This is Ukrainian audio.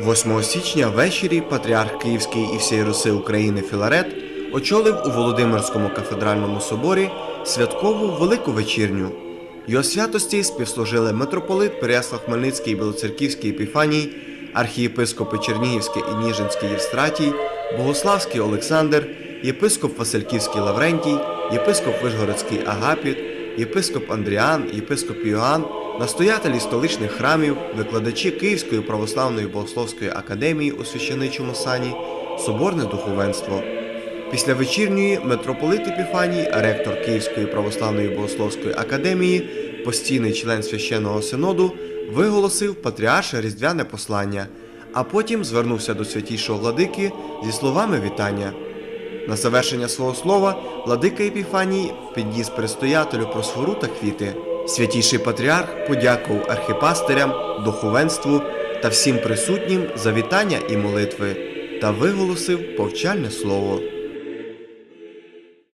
8 січня ввечері патріарх Київський і всієї Руси України Філарет очолив у Володимирському кафедральному соборі святкову велику вечірню. Його святості співслужили митрополит Переяслав Хмельницький Білоцерківський Епіфаній, архієпископи Чернігівський і Ніжинський Євстратій, Богославський Олександр, єпископ Васильківський Лаврентій, єпископ Вишгородський Агапіт, єпископ Андріан, єпископ Йоанн, настоятелі столичних храмів, викладачі Київської православної богословської академії у священичому сані, соборне духовенство. Після вечірньої митрополит Епіфаній, ректор Київської православної богословської академії, постійний член священного синоду, виголосив патріарше різдвяне послання, а потім звернувся до святішого владики зі словами вітання. На завершення свого слова владика Епіфаній підніс предстоятелю просфору та квіти. Святіший патріарх подякував архіпастирям, духовенству та всім присутнім за вітання і молитви та виголосив повчальне слово.